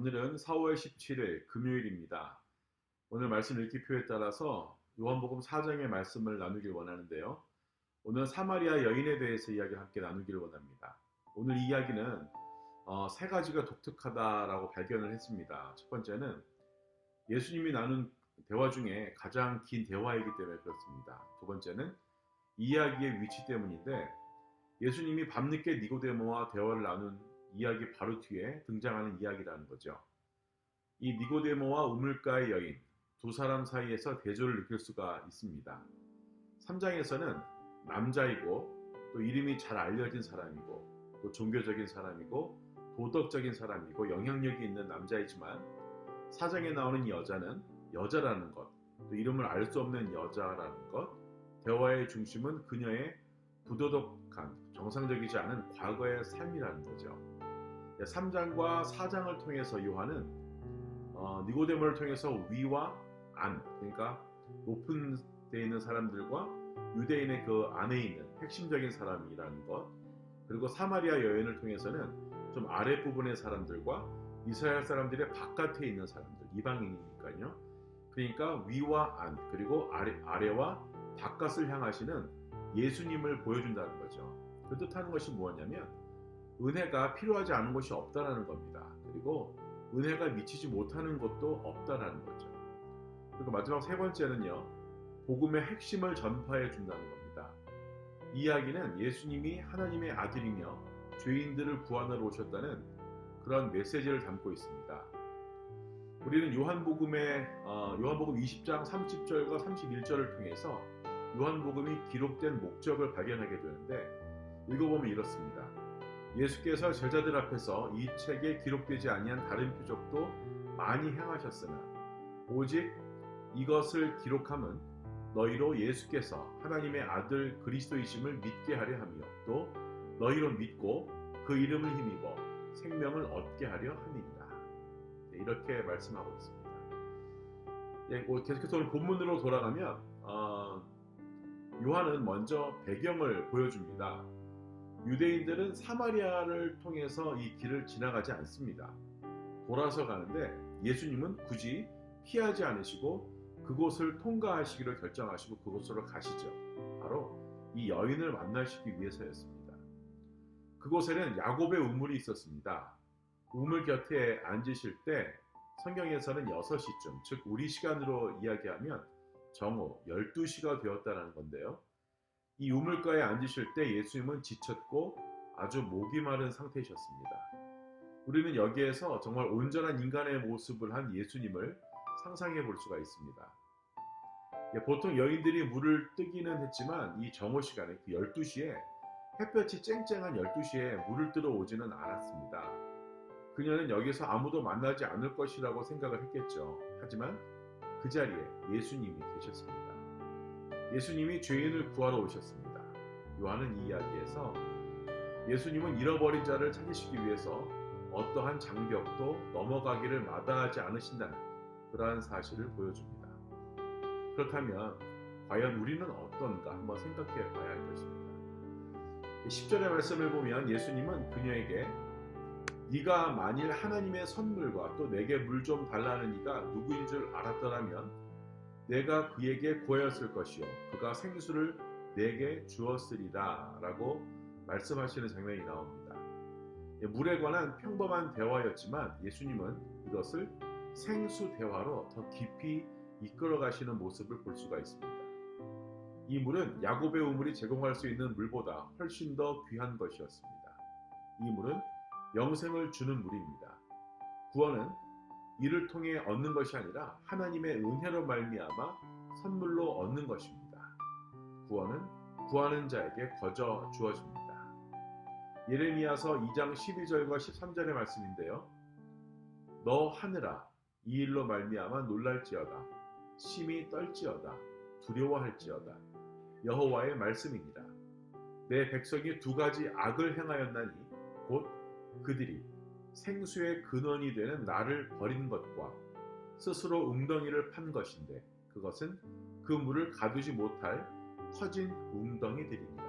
오늘은 4월 17일 금요일입니다. 오늘 말씀 읽기표에 따라서 요한복음 4장의 말씀을 나누길 원하는데요. 오늘 사마리아 여인에 대해서 이야기를 함께 나누기를 원합니다. 오늘 이야기는 어, 세 가지가 독특하다라고 발견을 했습니다. 첫 번째는 예수님이 나눈 대화 중에 가장 긴 대화이기 때문에 그렇습니다. 두 번째는 이야기의 위치 때문인데 예수님이 밤늦게 니고데모와 대화를 나눈 이야기 바로 뒤에 등장하는 이야기라는 거죠. 이 니고데모와 우물가의 여인 두 사람 사이에서 대조를 느낄 수가 있습니다. 3장에서는 남자이고 또 이름이 잘 알려진 사람이고 또 종교적인 사람이고 도덕적인 사람이고 영향력이 있는 남자이지만 4장에 나오는 이 여자는 여자라는 것, 또 이름을 알 수 없는 여자라는 것, 대화의 중심은 그녀의 부도덕한 정상적이지 않은 과거의 삶이라는 거죠. 3장과 4장을 통해서 요한은 어, 니고데모를 통해서 위와 안, 그러니까 높은 데 있는 사람들과 유대인의 그 안에 있는 핵심적인 사람이라는 것, 그리고 사마리아 여인을 통해서는 좀 아랫부분의 사람들과 이스라엘 사람들의 바깥에 있는 사람들, 이방인이니까요. 그러니까 위와 안, 그리고 아래, 아래와 바깥을 향하시는 예수님을 보여준다는 거죠. 그 뜻하는 것이 무엇냐면 은혜가 필요하지 않은 것이 없다라는 겁니다. 그리고 은혜가 미치지 못하는 것도 없다라는 거죠. 그리고 마지막 세 번째는요. 복음의 핵심을 전파해 준다는 겁니다. 이 이야기는 예수님이 하나님의 아들이며 죄인들을 구원하러 오셨다는 그런 메시지를 담고 있습니다. 우리는 요한복음의 어, 요한복음 20장 30절과 31절을 통해서 요한복음이 기록된 목적을 발견하게 되는데 읽어보면 이렇습니다. 예수께서 제자들 앞에서 이 책에 기록되지 아니한 다른 표적도 많이 행하셨으나 오직 이것을 기록함은 너희로 예수께서 하나님의 아들 그리스도이심을 믿게 하려 함이요 또 너희로 믿고 그 이름을 힘입어 생명을 얻게 하려 함이니라 네, 이렇게 말씀하고 있습니다. 예, 뭐 계속해서 오늘 본문으로 돌아가면 어, 요한은 먼저 배경을 보여줍니다. 유대인들은 사마리아를 통해서 이 길을 지나가지 않습니다. 돌아서 가는데 예수님은 굳이 피하지 않으시고 그곳을 통과하시기를 결정하시고 그곳으로 가시죠. 바로 이 여인을 만나시기 위해서였습니다. 그곳에는 야곱의 우물이 있었습니다. 우물 곁에 앉으실 때 성경에서는 6시쯤, 즉 우리 시간으로 이야기하면 정오 12시가 되었다는 건데요. 이 우물가에 앉으실 때 예수님은 지쳤고 아주 목이 마른 상태이셨습니다. 우리는 여기에서 정말 온전한 인간의 모습을 한 예수님을 상상해 볼 수가 있습니다. 예, 보통 여인들이 물을 뜨기는 했지만 이 정오 시간에 그 12시에 햇볕이 쨍쨍한 12시에 물을 뜨러 오지는 않았습니다. 그녀는 여기서 아무도 만나지 않을 것이라고 생각을 했겠죠. 하지만 그 자리에 예수님이 계셨습니다. 예수님이 죄인을 구하러 오셨습니다. 요한은 이 이야기에서 예수님은 잃어버린 자를 찾으시기 위해서 어떠한 장벽도 넘어가기를 마다하지 않으신다는 그러한 사실을 보여줍니다. 그렇다면 과연 우리는 어떤가 한번 생각해 봐야 할 것입니다. 10절의 말씀을 보면 예수님은 그녀에게 네가 만일 하나님의 선물과 또 내게 물 좀 달라는 이가 누구인 줄 알았더라면 내가 그에게 구하였을 것이요 그가 생수를 내게 주었으리라 라고 말씀하시는 장면이 나옵니다. 예, 물에 관한 평범한 대화였지만 예수님은 이것을 생수 대화로 더 깊이 이끌어 가시는 모습을 볼 수가 있습니다. 이 물은 야곱의 우물이 제공할 수 있는 물보다 훨씬 더 귀한 것이었습니다. 이 물은 영생을 주는 물입니다. 구원은 이를 통해 얻는 것이 아니라 하나님의 은혜로 말미암아 선물로 얻는 것입니다. 구원은 구하는 자에게 거저 주어집니다. 예레미야서 2장 12절과 13절의 말씀인데요. 너 하늘아 이 일로 말미암아 놀랄지어다 심히 떨지어다 두려워할지어다 여호와의 말씀이니라 내 백성이 두 가지 악을 행하였나니 곧 그들이 생수의 근원이 되는 나를 버린 것과 스스로 웅덩이를 판 것인데 그것은 그 물을 가두지 못할 터진 웅덩이들입니다.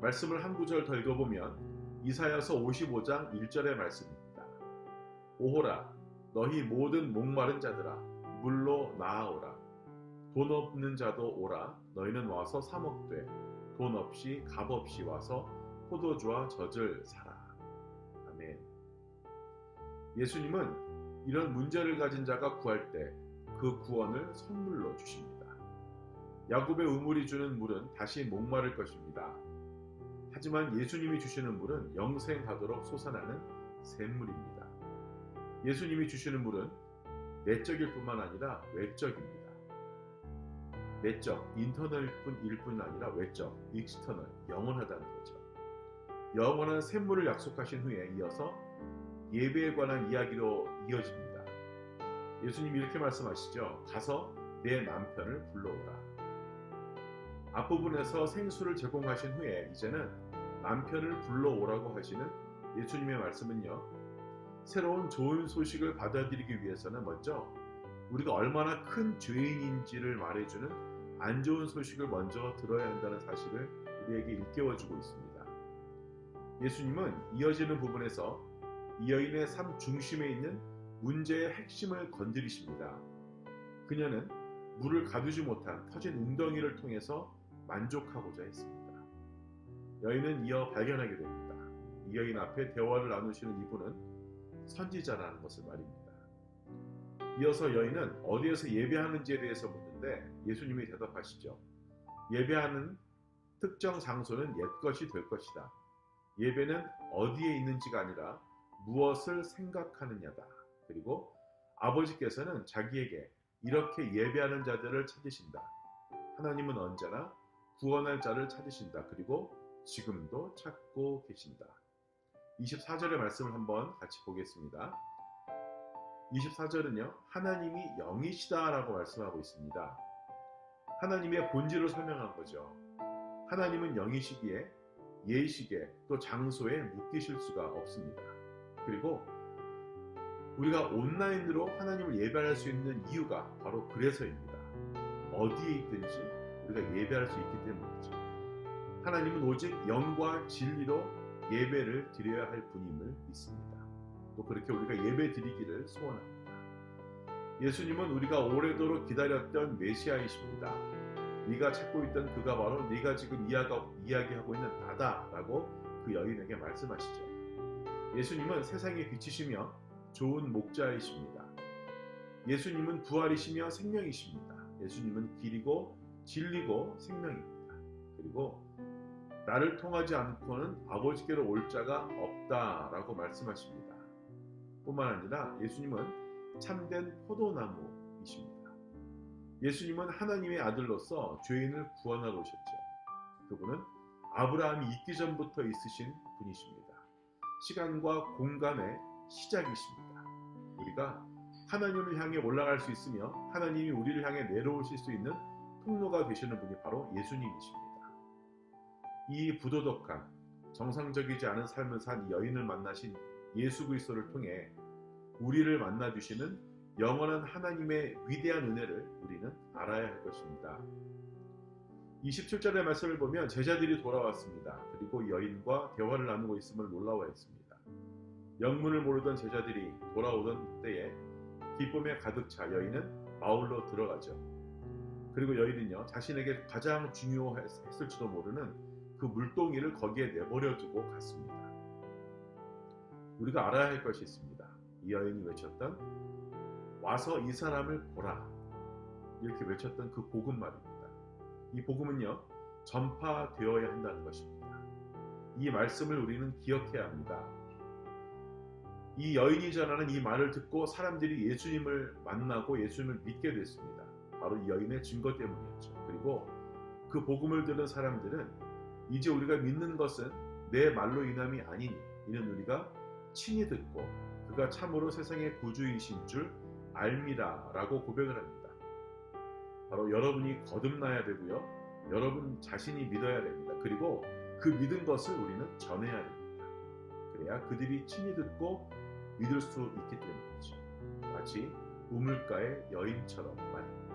말씀을 한 구절 더 읽어보면 이사야서 55장 1절의 말씀입니다. 오호라 너희 모든 목마른 자들아 물로 나아오라 돈 없는 자도 오라 너희는 와서 사 먹되 돈 없이 값 없이 와서 포도주와 젖을 사라 예수님은 이런 문제를 가진 자가 구할 때 그 구원을 선물로 주십니다. 야곱의 우물이 주는 물은 다시 목마를 것입니다. 하지만 예수님이 주시는 물은 영생하도록 솟아나는 샘물입니다. 예수님이 주시는 물은 내적일 뿐만 아니라 외적입니다. 내적, 인터널일 뿐 아니라 외적, 익스터널, 영원하다는 거죠. 영원한 샘물을 약속하신 후에 이어서 예배에 관한 이야기로 이어집니다. 예수님이 이렇게 말씀하시죠. 가서 내 남편을 불러오라. 앞부분에서 생수를 제공하신 후에 이제는 남편을 불러오라고 하시는 예수님의 말씀은요. 새로운 좋은 소식을 받아들이기 위해서는 먼저 우리가 얼마나 큰 죄인인지를 말해주는 안 좋은 소식을 먼저 들어야 한다는 사실을 우리에게 일깨워주고 있습니다. 예수님은 이어지는 부분에서 이 여인의 삶 중심에 있는 문제의 핵심을 건드리십니다. 그녀는 물을 가두지 못한 터진 웅덩이를 통해서 만족하고자 했습니다. 여인은 이어 발견하게 됩니다. 이 여인 앞에 대화를 나누시는 이분은 선지자라는 것을 말입니다. 이어서 여인은 어디에서 예배하는지에 대해서 묻는데 예수님이 대답하시죠. 예배하는 특정 장소는 옛것이 될 것이다. 예배는 어디에 있는지가 아니라 무엇을 생각하느냐다. 그리고 아버지께서는 자기에게 이렇게 예배하는 자들을 찾으신다. 하나님은 언제나 구원할 자를 찾으신다. 그리고 지금도 찾고 계신다. 24절의 말씀을 한번 같이 보겠습니다. 24절은요, 하나님이 영이시다라고 말씀하고 있습니다. 하나님의 본질을 설명한 거죠. 하나님은 영이시기에 예식에 또 장소에 묶이실 수가 없습니다. 그리고 우리가 온라인으로 하나님을 예배할 수 있는 이유가 바로 그래서입니다. 어디에 있든지 우리가 예배할 수 있기 때문이죠. 하나님은 오직 영과 진리로 예배를 드려야 할 분임을 믿습니다. 또 그렇게 우리가 예배 드리기를 소원합니다. 예수님은 우리가 오래도록 기다렸던 메시아이십니다. 네가 찾고 있던 그가 바로 네가 지금 이야기하고 있는 나다라고 그 여인에게 말씀하시죠. 예수님은 세상의 빛이시며 좋은 목자이십니다. 예수님은 부활이시며 생명이십니다. 예수님은 길이고 진리고 생명입니다. 그리고 나를 통하지 않고는 아버지께로 올 자가 없다라고 말씀하십니다. 뿐만 아니라 예수님은 참된 포도나무이십니다. 예수님은 하나님의 아들로서 죄인을 구원하러 오셨죠. 그분은 아브라함이 있기 전부터 있으신 분이십니다. 시간과 공간의 시작이십니다. 우리가 하나님을 향해 올라갈 수 있으며 하나님이 우리를 향해 내려오실 수 있는 통로가 되시는 분이 바로 예수님이십니다. 이 부도덕한 정상적이지 않은 삶을 산 여인을 만나신 예수 그리스도를 통해 우리를 만나 주시는 영원한 하나님의 위대한 은혜를 우리는 알아야 할 것입니다. 27절의 말씀을 보면 제자들이 돌아왔습니다. 그리고 여인과 대화를 나누고 있음을 놀라워했습니다. 영문을 모르던 제자들이 돌아오던 때에 기쁨에 가득 차 여인은 마을로 들어가죠. 그리고 여인은요 자신에게 가장 중요했을지도 모르는 그 물동이를 거기에 내버려 두고 갔습니다. 우리가 알아야 할 것이 있습니다. 이 여인이 외쳤던 와서 이 사람을 보라 이렇게 외쳤던 그 복음 말입니다. 이 복음은요 전파되어야 한다는 것입니다. 이 말씀을 우리는 기억해야 합니다. 이 여인이 전하는 이 말을 듣고 사람들이 예수님을 만나고 예수님을 믿게 됐습니다. 바로 이 여인의 증거 때문이었죠. 그리고 그 복음을 들은 사람들은 이제 우리가 믿는 것은 내 말로 인함이 아니니 이는 우리가 친히 듣고 그가 참으로 세상의 구주이신 줄 알미라 라고 고백을 합니다. 바로 여러분이 거듭나야 되고요. 여러분 자신이 믿어야 됩니다. 그리고 그 믿은 것을 우리는 전해야 됩니다. 그래야 그들이 친히 듣고 믿을 수 있기 때문이죠. 마치 우물가의 여인처럼 말입니다.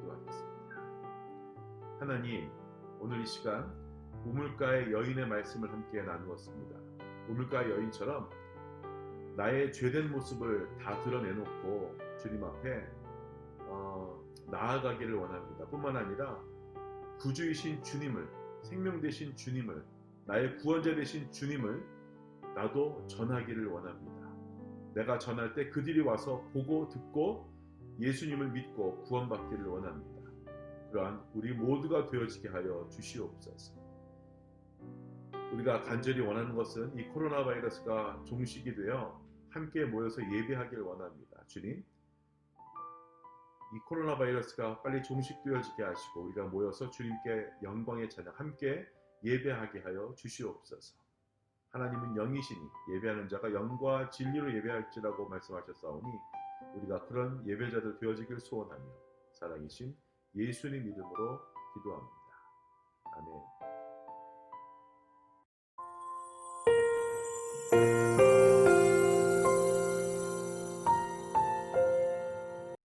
기도하겠습니다. 하나님, 오늘 이 시간 우물가의 여인의 말씀을 함께 나누었습니다. 우물가 여인처럼 나의 죄된 모습을 다 드러내놓고 주님 앞에 어, 나아가기를 원합니다. 뿐만 아니라 구주이신 주님을 생명 되신 주님을 나의 구원자 되신 주님을 나도 전하기를 원합니다. 내가 전할 때 그들이 와서 보고 듣고 예수님을 믿고 구원받기를 원합니다. 그러한 우리 모두가 되어지게 하여 주시옵소서. 우리가 간절히 원하는 것은 이 코로나 바이러스가 종식이 되어 함께 모여서 예배하길 원합니다. 주님, 이 코로나 바이러스가 빨리 종식되어지게 하시고 우리가 모여서 주님께 영광의 찬양 함께 예배하게 하여 주시옵소서. 하나님은 영이시니 예배하는 자가 영과 진리로 예배할지라고 말씀하셨사오니 우리가 그런 예배자들 되어지길 소원하며 사랑이신 예수님 이름으로 기도합니다. 아멘.